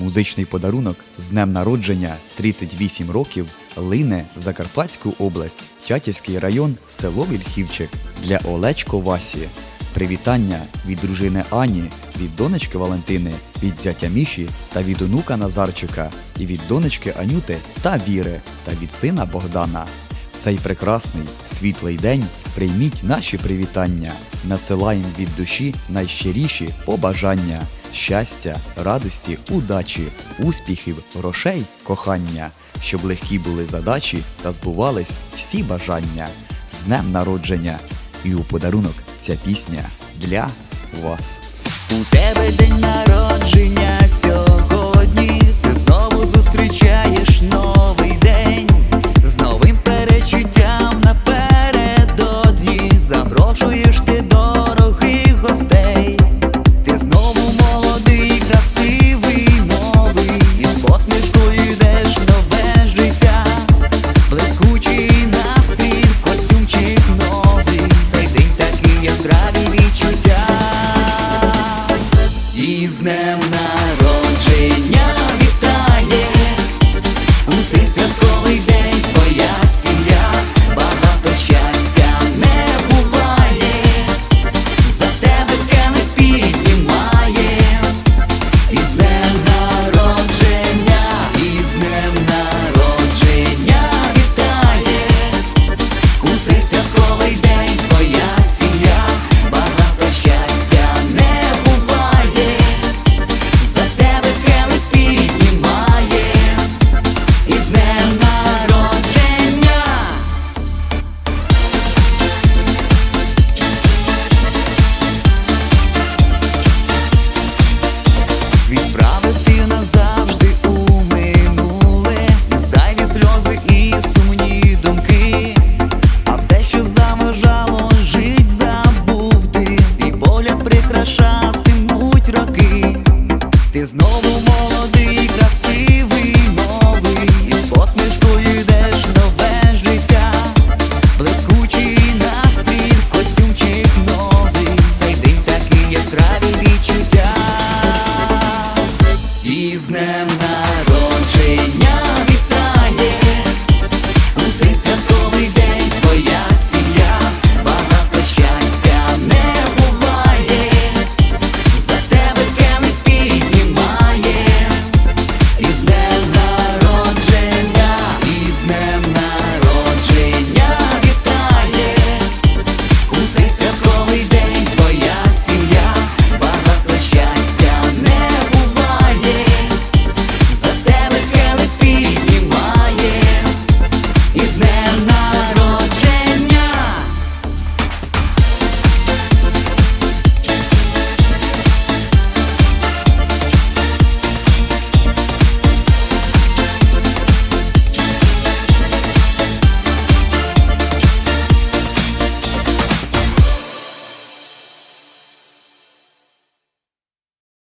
Музичний подарунок з днем народження 38 років лине в Закарпатську область, Тятівський район, село Вільхівчик для Олечко Васі. Привітання від дружини Ані, від донечки Валентини, від зятя Міші та від онука Назарчика, і від донечки Анюти та Віри, та від сина Богдана. Цей прекрасний світлий день прийміть наші привітання, надсилаємо від душі найщиріші побажання, щастя, радості, удачі, успіхів, грошей, кохання, щоб легкі були задачі та збувались всі бажання. З днем народження! І у подарунок ця пісня для вас. У тебе день народження сьогодні, Блискучий настрій, костюмчик новий, цей день такий яскраві відчуття. І днем народження вітає у цей святковий day. Прикрашатимуть роки. Ти знову молодий, красивий, новий, і з посмішкою йдеш нове життя, блискучий настрій, костюмчик новий, цей день такий яскраві відчуття. І з днем народження